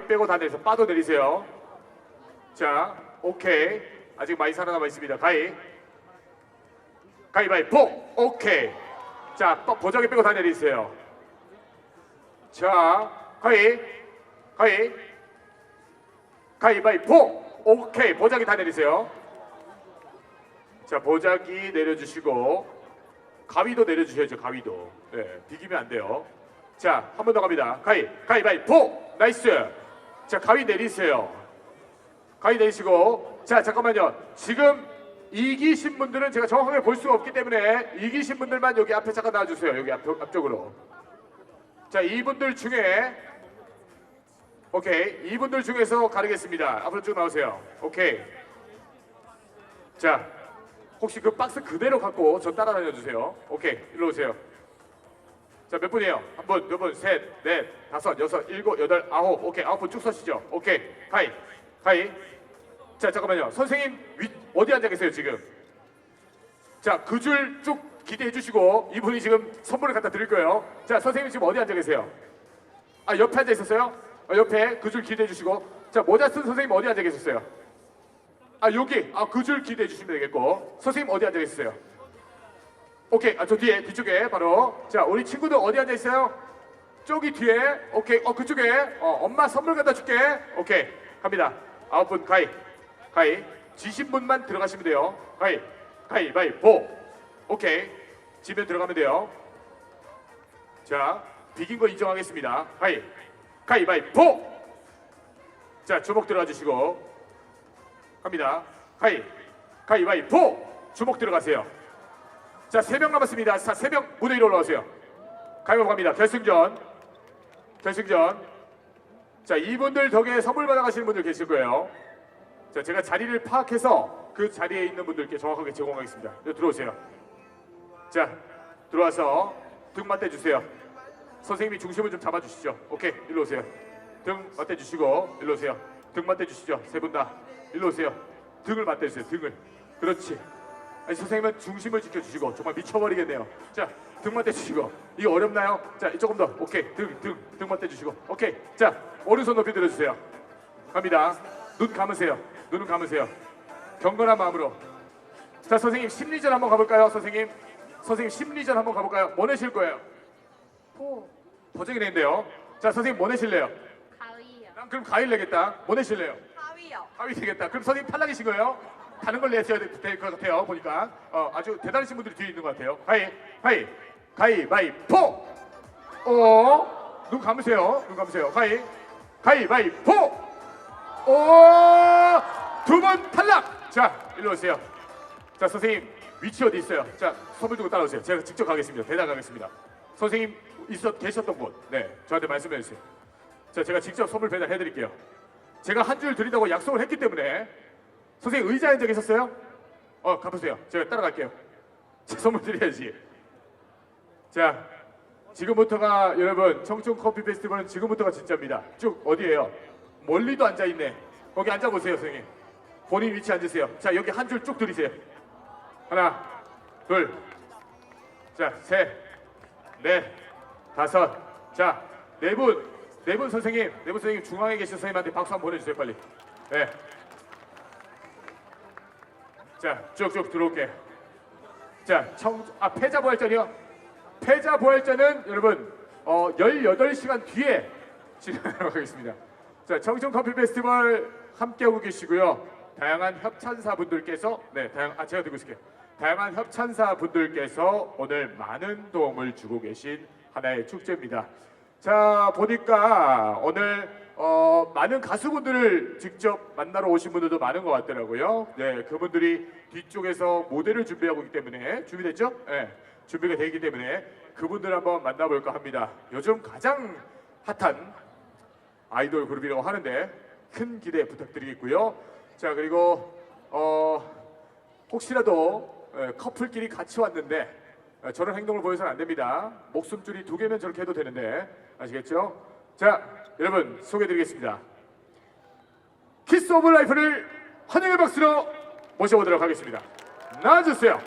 가위 빼고 다 내리세요. 빠도 내리세요. 자, 오케이. 아직 많이 살아남아 있습니다. 가위. 가위바위보. 오케이. 자, 또 보자기 빼고 다 내리세요. 자, 가위. 가위. 가위바위보. 오케이. 보자기 다 내리세요. 자, 보자기 내려주시고 가위도 내려주셔야죠. 가위도. 네, 비기면 안 돼요. 자, 한 번 더 갑니다. 가위, 가위바위보. 나이스. 자, 가위 내리세요. 가위 내리시고. 자, 잠깐만요. 지금 이기신 분들은 제가 정확하게 볼 수가 없기 때문에 이기신 분들만 여기 앞에 잠깐 나와주세요. 여기 앞, 앞쪽으로. 자, 이분들 중에 오케이. 이분들 중에서 가르겠습니다. 앞으로 쭉 나오세요. 오케이. 자, 혹시 그 박스 그대로 갖고 저 따라다녀 주세요. 오케이. 일로 오세요. 자, 몇 분이에요? 한 분, 두 분, 셋, 넷, 다섯, 여섯, 일곱, 여덟, 아홉. 오케이. 아홉 분 쭉 서시죠. 오케이. 가이. 가이. 자, 잠깐만요. 선생님 위, 어디 앉아 계세요, 지금? 자, 그 줄 쭉 기대해 주시고 이분이 지금 선물을 갖다 드릴 거예요. 자, 선생님 지금 어디 앉아 계세요? 아, 옆에 앉아 있었어요? 아, 옆에 그 줄 기대해 주시고. 자, 모자 쓴 선생님 어디 앉아 계셨어요? 아, 여기. 아, 그 줄 기대해 주시면 되겠고. 선생님 어디 앉아 계셨어요? 오케이. 아, 저 뒤에, 뒤쪽에 바로. 자, 우리 친구들 어디 앉아 있어요? 저기 뒤에. 오케이. 어, 그쪽에. 어, 엄마 선물 갖다 줄게. 오케이. 갑니다. 아홉 분 가이. 가이. 지신 분만 들어가시면 돼요. 가이. 가이, 바이, 보. 오케이. 집에 들어가면 돼요. 자, 비긴 거 인정하겠습니다. 가이. 가이, 바이, 보. 자, 주먹 들어가 주시고. 갑니다. 가이. 가이, 바이, 보. 주먹 들어가세요. 자, 세 명 남았습니다. 자, 세명 무대 위로 올라오세요. 가위바위보 갑니다. 결승전. 결승전. 자, 이분들 덕에 선물 받아가시는 분들 계실 거예요. 자, 제가 자리를 파악해서 그 자리에 있는 분들께 정확하게 제공하겠습니다. 네, 들어오세요. 자, 들어와서 등 맞대 주세요. 선생님이 중심을 좀 잡아주시죠. 오케이, 일로 오세요. 등 맞대 주시고 일로 오세요. 등 맞대 주시죠. 세 분 다. 일로 오세요. 등을 맞대 주세요. 등을. 그렇지. 아니, 선생님은 중심을 지켜주시고 정말 미쳐버리겠네요. 자, 등 맞대 주시고 이거 어렵나요? 자, 조금 더. 오케이, 등, 등, 등 맞대 주시고. 오케이. 자, 오른손 높이 들어주세요. 갑니다. 눈 감으세요. 눈은 감으세요. 경건한 마음으로. 자, 선생님 심리전 한번 가볼까요, 선생님? 선생님 심리전 한번 가볼까요? 뭐 내실 거예요? 보 버정이 되는데요. 자, 선생님 뭐 내실래요? 가위요 난 그럼 가위 내겠다. 뭐 내실래요? 가위요 가위 되겠다. 그럼 선생님 탈락이신 거예요? 다른 걸 내셔야 될 것 같아요. 보니까 어, 아주 대단하신 분들이 뒤에 있는 것 같아요. 가위, 가위, 가위, 바위, 포. 어, 눈 감으세요. 눈 감으세요. 가위, 가위, 바위, 포. 오, 두번 탈락. 자, 일로 오세요. 자, 선생님 위치 어디 있어요? 자, 선물 두고 따라오세요. 제가 직접 가겠습니다. 대장 가겠습니다. 선생님 있었 계셨던 곳, 네, 저한테 말씀해 주세요. 자, 제가 직접 선물 배달해 드릴게요. 제가 한 줄 드린다고 약속을 했기 때문에 선생님 의자에 앉아 계셨어요? 어, 가보세요. 제가 따라갈게요. 제 선물 드려야지. 자, 지금부터가 여러분 청춘 커피 페스티벌은 지금부터가 진짜입니다. 쭉 어디에요? 멀리도 앉아 있네. 거기 앉아 보세요, 선생님. 본인 위치 앉으세요. 자, 여기 한 줄 쭉 들이세요. 하나, 둘, 자, 셋, 넷, 다섯, 자, 네 분, 네 분 선생님, 네 분 선생님 중앙에 계신 선생님한테 박수 한번 보내주세요, 빨리. 네. 자, 쭉쭉 들어올게. 자, 청, 아, 패자 부활전이요? 패자 부활전은 여러분, 어, 18시간 뒤에 진행하도록 하겠습니다. 자, 청춘 커피 페스티벌 함께하고 계시고요. 다양한 협찬사 분들께서, 네, 다양, 아, 제가 들고 있을게요. 다양한 협찬사 분들께서 오늘 많은 도움을 주고 계신 하나의 축제입니다. 자, 보니까 오늘 어, 많은 가수분들을 직접 만나러 오신 분들도 많은 것 같더라고요. 네, 그분들이 뒤쪽에서 모델을 준비하고 있기 때문에 준비됐죠? 네, 준비가 되기 때문에 그분들 한번 만나볼까 합니다. 요즘 가장 핫한 아이돌 그룹이라고 하는데 큰 기대 부탁드리겠고요. 자 그리고 어, 혹시라도 에, 커플끼리 같이 왔는데 에, 저런 행동을 보여서는 안 됩니다. 목숨줄이 두 개면 저렇게 해도 되는데 아시겠죠? 자 여러분 소개드리겠습니다. 키스 오브 라이프를 환영의 박수로 모셔보도록 하겠습니다. 나와주세요.